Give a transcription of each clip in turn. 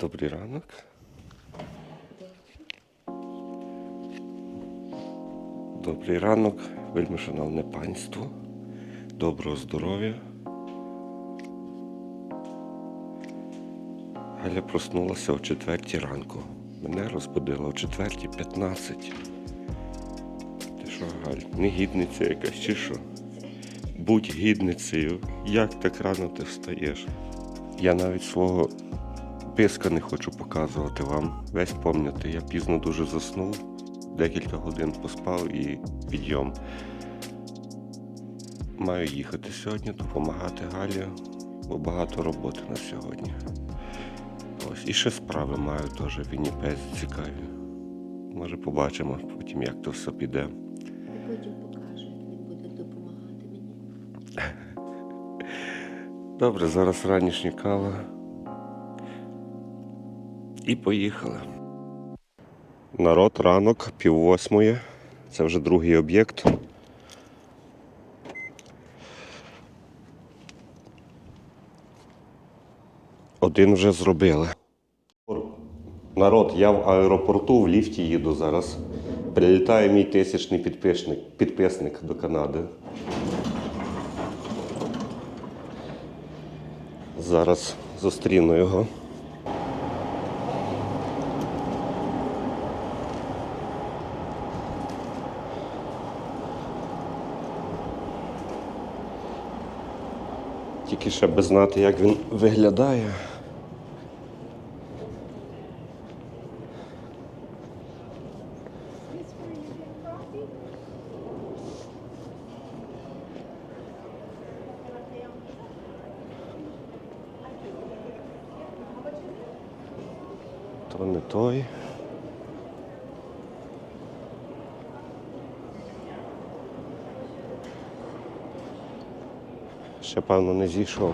Добрий ранок. Добрий ранок, вельми шановне панство. Доброго здоров'я. Галя проснулася о четвертій ранку. Мене розбудила о четвертій 15. Ти що, Галь, негідниця якась чи що? Будь гідницею. Як так рано ти встаєш? Я навіть свого писка не хочу показувати вам. Весь пам'ятаєте, я пізно дуже заснув, декілька годин поспав і підйом. Маю їхати сьогодні, допомагати Галі, бо багато роботи на сьогодні. Ось і ще справи маю теж Вінніпез цікаві. Може, побачимо потім, як то все піде. Потім покаже, як він буде допомагати мені. Добре, зараз ранішня кава. І поїхали. Народ, ранок, пів восьмої. Це вже другий об'єкт. Один вже зробили. Народ, я в аеропорту в ліфті їду зараз. Прилітає мій тисячний підписник, підписник до Канади. Зараз зустріну його. Тільки ще би знати, як він виглядає. То не той. Ще певно не зійшов.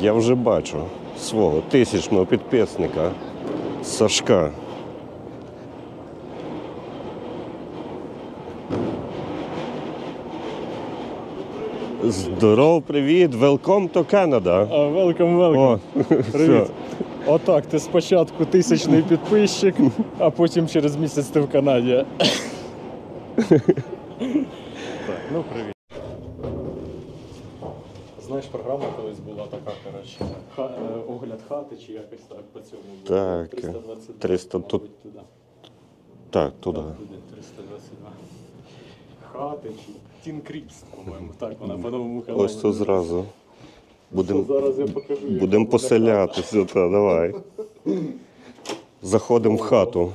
Я вже бачу свого тисячного підписника Сашка. Здоров, привіт, welcome to Canada. Велкам. О, Привіт. Отак, ти спочатку тисячний підписчик, а потім через місяць ти в Канаді. так, ну привіт. Програма колись була така, коротше, ха- е, огляд хати чи якось так по цьому було. Так, 322, 300 тут- туди. Так, туди. Так, буде 322. Хати чи Тін Кріпс, по-моєму, так вона по новому каналу. Ось тут зразу. Будемо Зараз я покажу. як будем буде поселятися, та, давай. Заходимо в хату.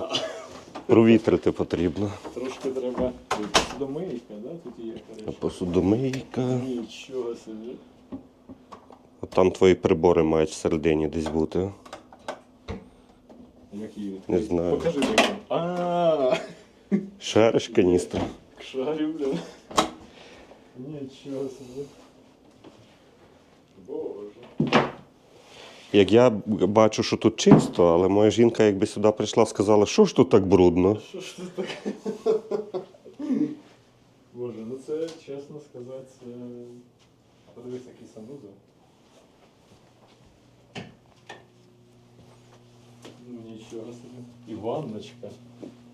Провітрити потрібно. Трошки треба. Посудомийка, да? Тут є, коротше. Посудомийка. Нічого собі. А там твої прибори мають всередині десь бути. Як її? Не знаю. Покажи мені. А, Шариш каністр. шарю, блін. Нічого собі. Боже. Як я бачу, що тут чисто, але моя жінка, якби сюди прийшла, сказала, що ж тут так брудно. Що ж це таке? Боже, ну це, чесно сказати, це... Подивись, який санузел. Ну, нічого собі. І ванночка.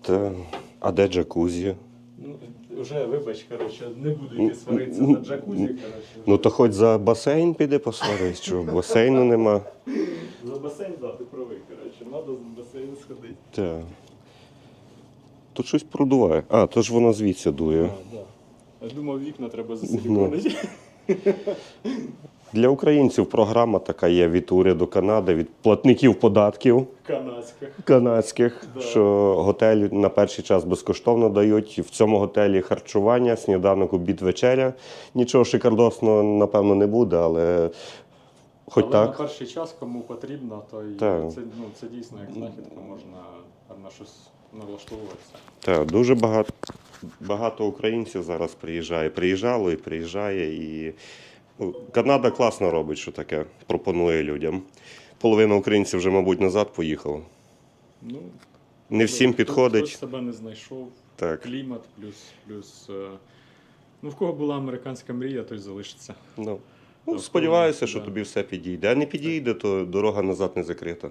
Та, а де джакузі? Ну, вже, вибач, коротше, не буду йти сваритися за джакузі, коротше. Ну то хоч за басейн піди посварись, що басейну нема. За басейн, да, ти правий, коротше. Треба за басейн сходити. Та. Тут щось продуває. А, то ж воно звідси дує. А, да. Я думав, вікна треба засиліконити. Для українців програма така є від уряду Канади, від платників податків Канадська. канадських, Да. що готель на перший час безкоштовно дають. В цьому готелі харчування, сніданок, обід, вечеря. Нічого шикардосного, напевно, не буде, але хоч Але на перший час, кому потрібно, то і Так. це, ну, це дійсно як знахідка, можна на щось налаштовуватися. Так, дуже багато, багато українців зараз приїжджає. Приїжджало і приїжджає. І Канада класно робить, що таке пропонує людям. Половина українців вже, мабуть, назад поїхала. Ну, Не всім підходить. Хтось себе не знайшов. Так. Клімат, плюс, плюс. е, Ну, в кого була американська мрія, той залишиться. Ну, ну, сподіваюся, що да. тобі все підійде. А не підійде, то дорога назад не закрита.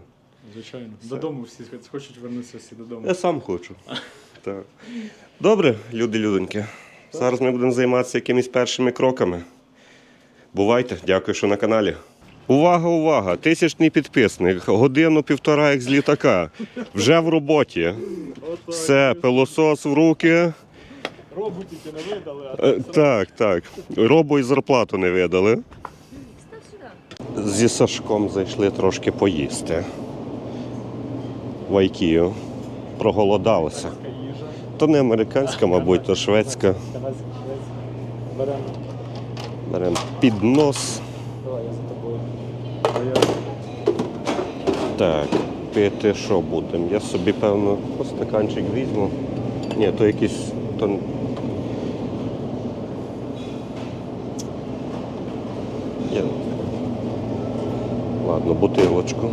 Звичайно. Все. Додому всі хочуть вернутися всі додому. Я сам хочу. Так. Добре, люди людоньки. Зараз ми будемо займатися якимись першими кроками. Бувайте, дякую, що на каналі. Увага, увага! Тисячний підписник. Годину-півтора як з літака. Вже в роботі. Все, пилосос в руки. Робу тільки не видали, а Е, Так, так. Робу і зарплату не видали. Зі Сашком зайшли трошки поїсти. В Айкію. Проголодалися. То не американська, мабуть, то шведська. Шведська. Беремо. Беремо піднос. Так, пити що будемо? Я собі, певно, стаканчик візьму. Ні, то якийсь. То... Я... Ладно, бутилочку.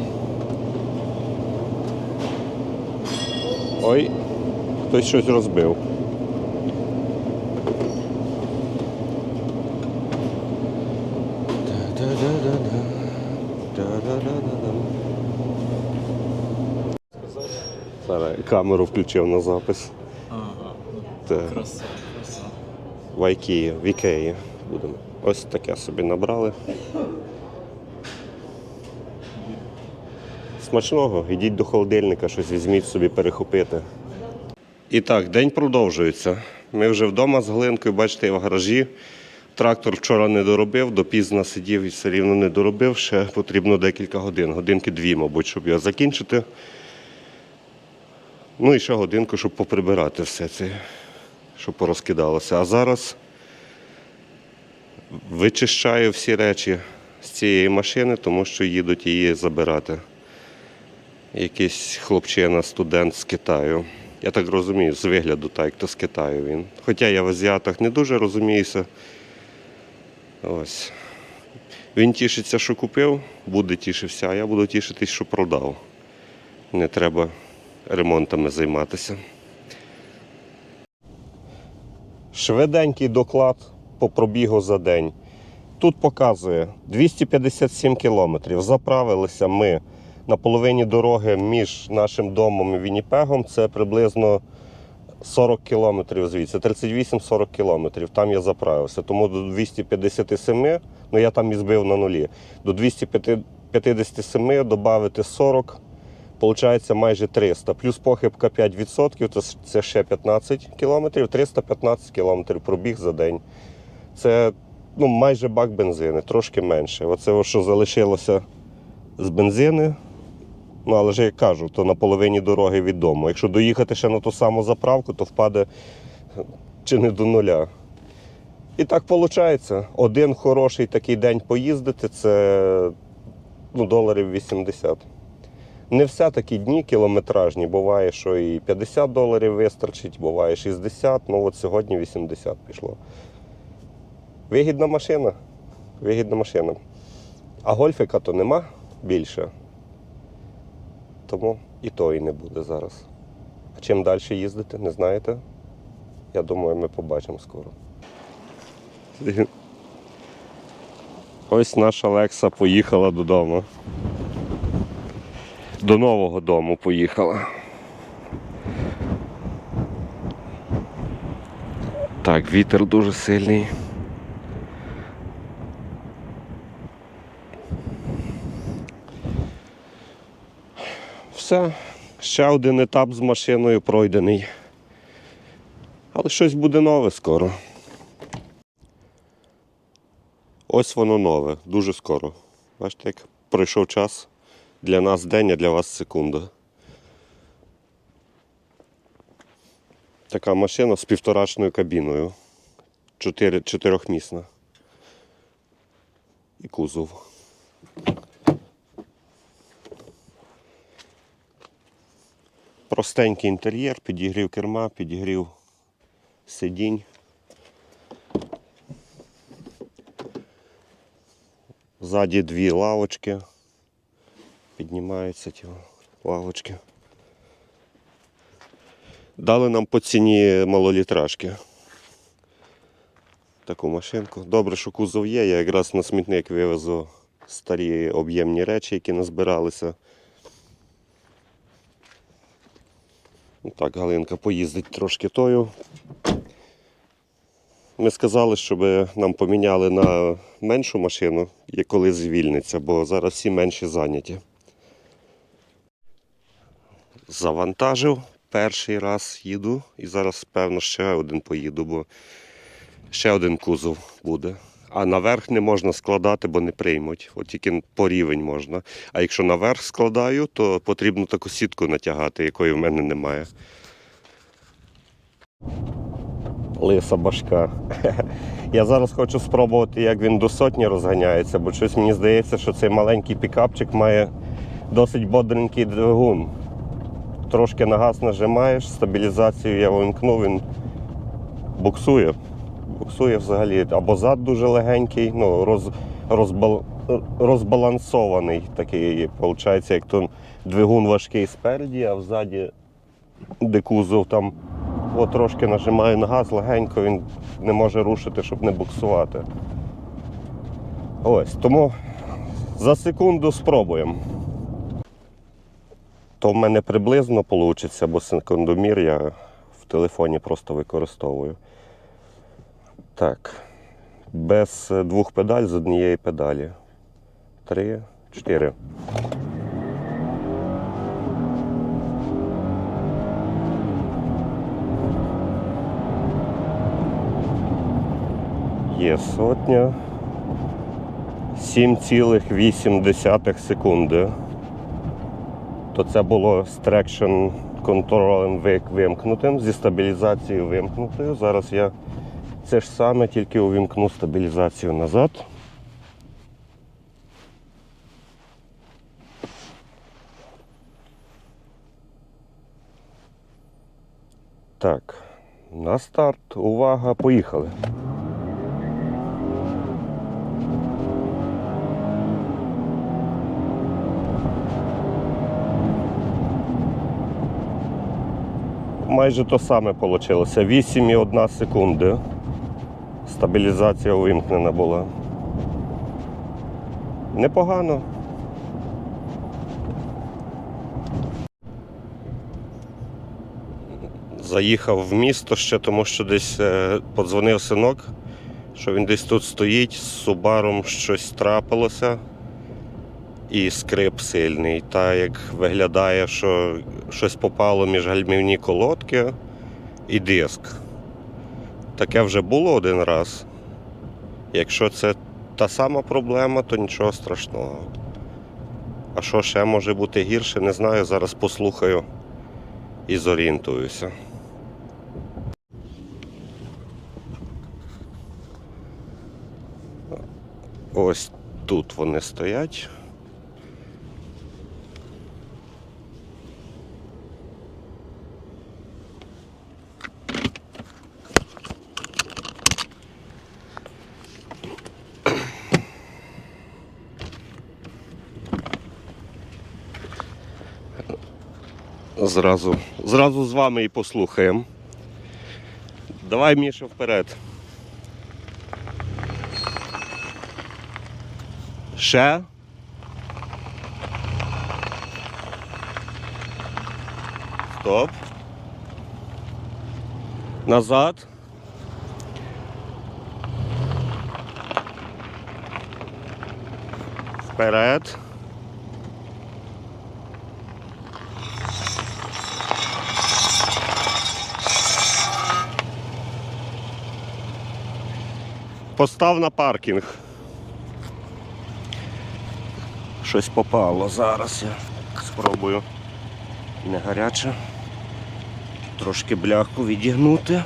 Ой, хтось щось розбив. Зараз камеру включив на запис. Ага. Так. Краса, краса. В Ікеї, в Ікеї будемо. Ось таке собі набрали. Смачного, йдіть до холодильника, щось візьміть собі перехопити. І так, день продовжується. Ми вже вдома з Глинкою, бачите, я в гаражі. Трактор вчора не доробив, допізно сидів і все рівно не доробив. Ще потрібно декілька годин, годинки дві, мабуть, щоб його закінчити. Ну і ще годинку, щоб поприбирати все це, щоб порозкидалося. А зараз вичищаю всі речі з цієї машини, тому що їдуть її забирати. Якийсь хлопчина, студент з Китаю. Я так розумію, з вигляду так, як то з Китаю він. Хоча я в азіатах не дуже розуміюся. Ось. Він тішиться, що купив, буде тішився, а я буду тішитись, що продав. Не треба ремонтами займатися. Швиденький доклад по пробігу за день. Тут показує 257 кілометрів. Заправилися ми на половині дороги між нашим домом і Вінніпегом. Це приблизно 40 кілометрів звідси, 38-40 кілометрів. Там я заправився. Тому до 257, ну я там і збив на нулі. До 257 додати 40, Получається майже 300. Плюс похибка 5%, то це ще 15 кілометрів, 315 кілометрів пробіг за день. Це ну, майже бак бензини, трошки менше. Оце, що залишилося з бензини. Ну, але ж як кажу, то на половині дороги від дому. Якщо доїхати ще на ту саму заправку, то впаде чи не до нуля. І так виходить. Один хороший такий день поїздити це ну, доларів 80. Не все такі дні кілометражні. Буває, що і 50 доларів вистачить, буває 60, ну от сьогодні 80 пішло. Вигідна машина. Вигідна машина. А гольфика то нема більше. Тому і то і не буде зараз. А чим далі їздити, не знаєте? Я думаю, ми побачимо скоро. Ось наша Лекса поїхала додому. До нового дому поїхала. Так, вітер дуже сильний. Все, ще один етап з машиною пройдений. Але щось буде нове скоро. Ось воно нове, дуже скоро. Бачите, як пройшов час. Для нас день, а для вас секунда. Така машина з півторачною кабіною. Чотирьохмісна. І кузов. Простенький інтер'єр, підігрів керма, підігрів сидінь. Ззаді дві лавочки. Піднімаються ті лавочки. Дали нам по ціні малолітражки. Таку машинку. Добре, що кузов є. Я якраз на смітник вивезу старі об'ємні речі, які назбиралися. Так, Галинка поїздить трошки тою. Ми сказали, щоб нам поміняли на меншу машину, і коли звільниться, бо зараз всі менші зайняті. Завантажив, перший раз їду і зараз, певно, ще один поїду, бо ще один кузов буде. А наверх не можна складати, бо не приймуть. От тільки по рівень можна. А якщо наверх складаю, то потрібно таку сітку натягати, якої в мене немає. Лиса башка. Я зараз хочу спробувати, як він до сотні розганяється, бо щось мені здається, що цей маленький пікапчик має досить бодренький двигун. Трошки на газ нажимаєш, стабілізацію я вимкну, він буксує. Буксує взагалі. Або зад дуже легенький, ну, роз, розбал, розбалансований такий, виходить, як то двигун важкий спереді, а взаді, де кузов там от трошки нажимаю на газ, легенько він не може рушити, щоб не буксувати. Ось, тому за секунду спробуємо. То в мене приблизно вийде, бо секундомір я в телефоні просто використовую. Так. Без е, двох педаль з однієї педалі. Три, чотири. Є сотня. 7,8 секунди. То це було з трекшн контролем вимкнутим, зі стабілізацією вимкнутою. Зараз я це ж саме, тільки увімкну стабілізацію назад. Так, на старт. Увага, поїхали. Майже то саме вийшло. 8,1 секунди. Стабілізація увімкнена була. Непогано. Заїхав в місто ще, тому що десь е, подзвонив синок, що він десь тут стоїть, з Субаром щось трапилося і скрип сильний. Та як виглядає, що щось попало між гальмівні колодки і диск. Таке вже було один раз. Якщо це та сама проблема, то нічого страшного. А що ще може бути гірше, не знаю. Зараз послухаю і зорієнтуюся. Ось тут вони стоять. Зразу, зразу з вами і послухаємо. Давай, Міша, вперед. Ще. Стоп. Назад. Вперед. Постав на паркінг. Щось попало зараз. я Спробую. Не гаряче. Трошки бляху відігнути.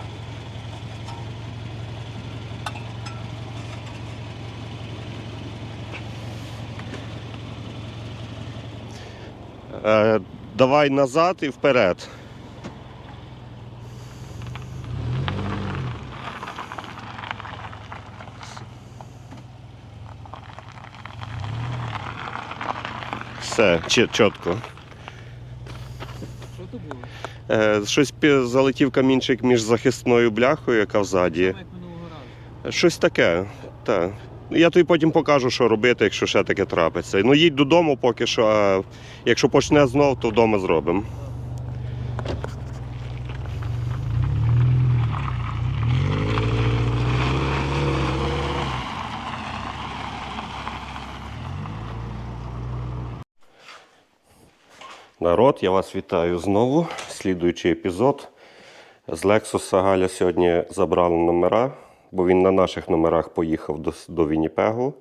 Е, давай назад і вперед. Все, чітко. Що то було? Е, щось залетів камінчик між захисною бляхою, яка взаді. Щось таке. Так. Я тобі потім покажу, що робити, якщо ще таке трапиться. Ну їдь додому поки що, а якщо почне знов, то вдома зробимо. Народ, я вас вітаю знову. Слідуючий епізод. З Лексуса Галя сьогодні забрала номера, бо він на наших номерах поїхав до, до Вінніпегу.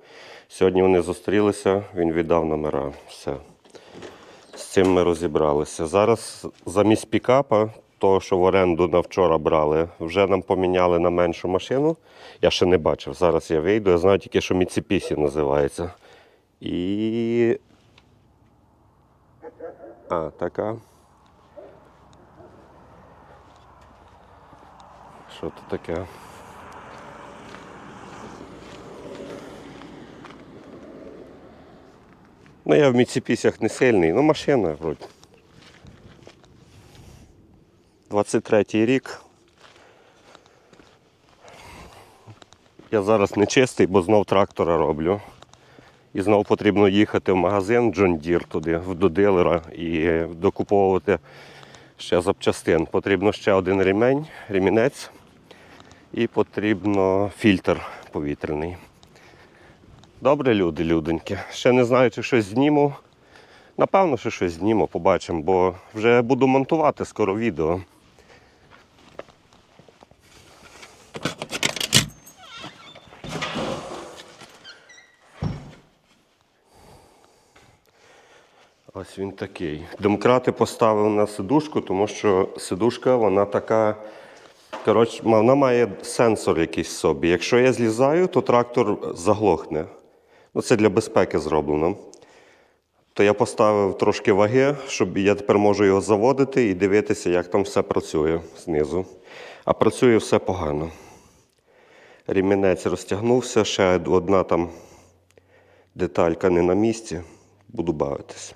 Сьогодні вони зустрілися, він віддав номера. Все. З цим ми розібралися. Зараз замість пікапа, того, що в оренду на вчора брали, вже нам поміняли на меншу машину. Я ще не бачив. Зараз я вийду. Я знаю тільки, що Міціпісі називається. І. А, така. Що це таке? Ну, я в Міціпісях не сильний, ну машина вроді. 23-й рік. Я зараз не чистий, бо знов трактора роблю. І знов потрібно їхати в магазин John Deere туди, до дилера і докуповувати ще запчастин. Потрібно ще один ремень, ремінець і потрібно фільтр повітряний. Добре, люди, людоньки. Ще не знаю, чи щось зніму. Напевно, що щось зніму, побачимо, бо вже буду монтувати скоро відео. Ось він такий. Демократи поставили на сидушку, тому що сидушка вона така. Коротше, вона має сенсор якийсь в собі. Якщо я злізаю, то трактор заглохне. Ну, це для безпеки зроблено. То я поставив трошки ваги, щоб я тепер можу його заводити і дивитися, як там все працює знизу. А працює все погано. Рімінець розтягнувся, ще одна там деталька не на місці. Буду бавитись.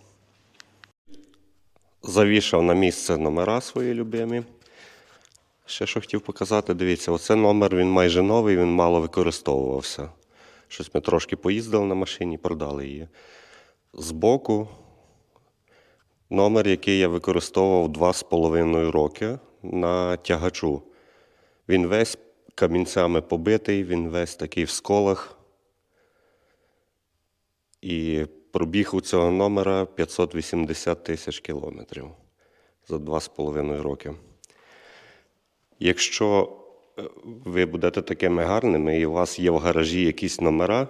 Завішав на місце номера свої любимі. Ще що хотів показати, дивіться, оце номер він майже новий, він мало використовувався. Щось ми трошки поїздили на машині, продали її. Збоку номер, який я використовував 2,5 роки на тягачу. Він весь камінцями побитий, він весь такий в сколах. І пробіг у цього номера 580 тисяч кілометрів за 2,5 роки. Якщо е, ви будете такими гарними і у вас є в гаражі якісь номера,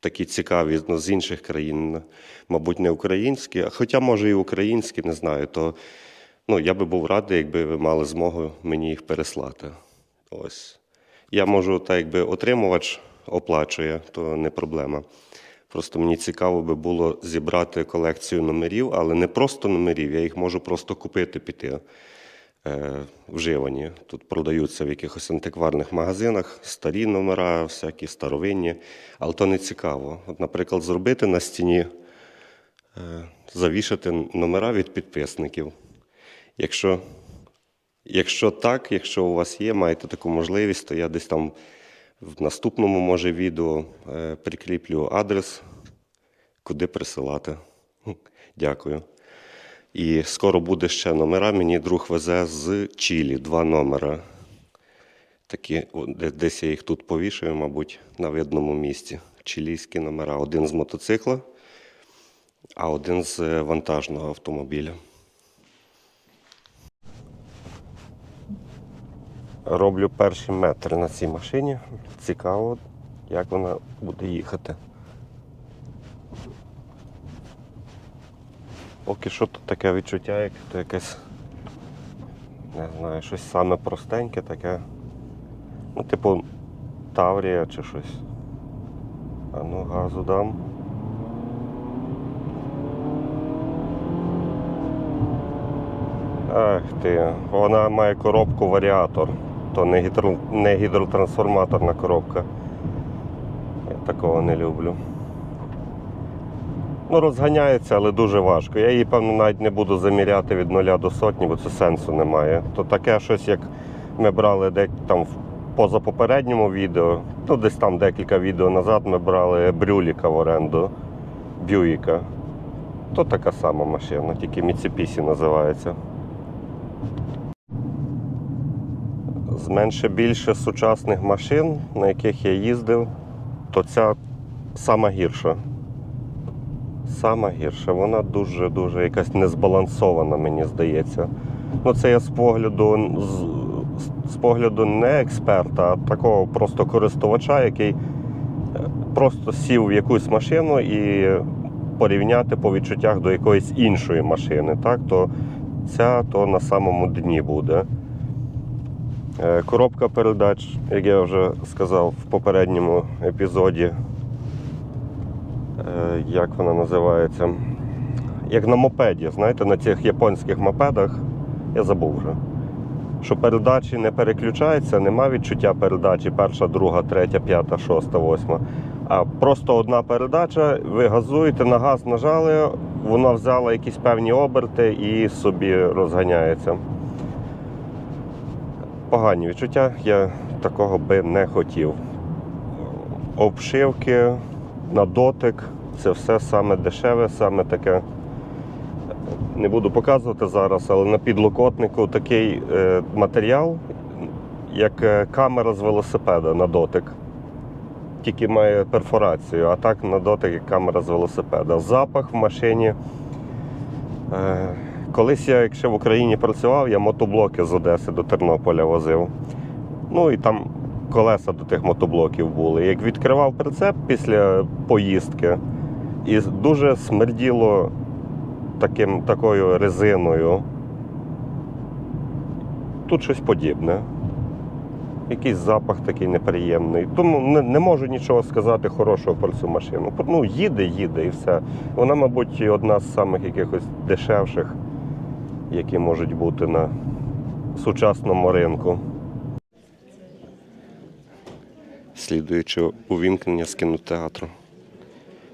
такі цікаві з інших країн, мабуть, не українські, хоча, може, і українські, не знаю, то ну, я би був радий, якби ви мали змогу мені їх переслати. Ось. Я можу, так якби отримувач оплачує, то не проблема. Просто мені цікаво би було зібрати колекцію номерів, але не просто номерів, я їх можу просто купити піти е, вживані. Тут продаються в якихось антикварних магазинах старі номера, всякі старовинні, але то не цікаво. От, наприклад, зробити на стіні, е, завішати номера від підписників. Якщо, якщо так, якщо у вас є, маєте таку можливість, то я десь там в наступному, може, відео е, прикріплю адрес, куди присилати. Дякую. І скоро буде ще номера. Мені друг везе з Чилі два номера. Такі, десь я їх тут повішую, мабуть, на видному місці. Чилійські номера. Один з мотоцикла, а один з е, вантажного автомобіля. Роблю перші метри на цій машині. Цікаво, як вона буде їхати. Поки що тут таке відчуття, як то якесь, не знаю, щось саме простеньке таке. Ну, типу, Таврія чи щось. А ну, газу дам. Ах ти, вона має коробку варіатор, то не, гідро, не гідротрансформаторна коробка. Я такого не люблю. Ну, розганяється, але дуже важко. Я її, певно, навіть не буду заміряти від нуля до сотні, бо це сенсу немає. То таке щось, як ми брали де, там в позапопередньому відео, ну десь там декілька відео назад ми брали брюліка в оренду, бюїка. То така сама машина, тільки Міцепісі називається. Менше більше сучасних машин, на яких я їздив, то ця сама гірша. Сама гірша. Вона дуже-дуже якась незбалансована, мені здається. Ну, це я з погляду, з, з погляду не експерта, а такого просто користувача, який е, просто сів в якусь машину і порівняти по відчуттях до якоїсь іншої машини. Так? То ця то на самому дні буде. Е, Коробка передач, як я вже сказав в попередньому епізоді, е, як вона називається? Як на мопеді, знаєте, на цих японських мопедах, я забув вже. Що передачі не переключаються, нема відчуття передачі перша, друга, третя, п'ята, шоста, восьма. А просто одна передача, ви газуєте, на газ нажали, вона взяла якісь певні оберти і собі розганяється. Погані відчуття, я такого би не хотів. Обшивки на дотик це все саме дешеве, саме таке. Не буду показувати зараз, але на підлокотнику такий е, матеріал, як е, камера з велосипеда на дотик. Тільки має перфорацію, а так на дотик як камера з велосипеда. Запах в машині. Колись я, якщо в Україні працював, я мотоблоки з Одеси до Тернополя возив. Ну і там колеса до тих мотоблоків були. Як відкривав прицеп після поїздки, і дуже смерділо таким, такою резиною. Тут щось подібне. Якийсь запах такий неприємний. Тому не, не можу нічого сказати хорошого про цю машину. Ну, їде, їде і все. Вона, мабуть, одна з самих якихось дешевших, які можуть бути на сучасному ринку. Слідуючи увімкнення з кінотеатру.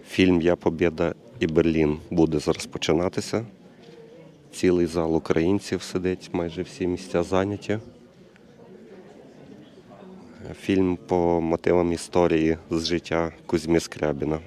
Фільм Я Побєда і Берлін буде зараз починатися. Цілий зал українців сидить, майже всі місця зайняті. Фільм по мотивам історії з життя Кузьмі Скрябіна.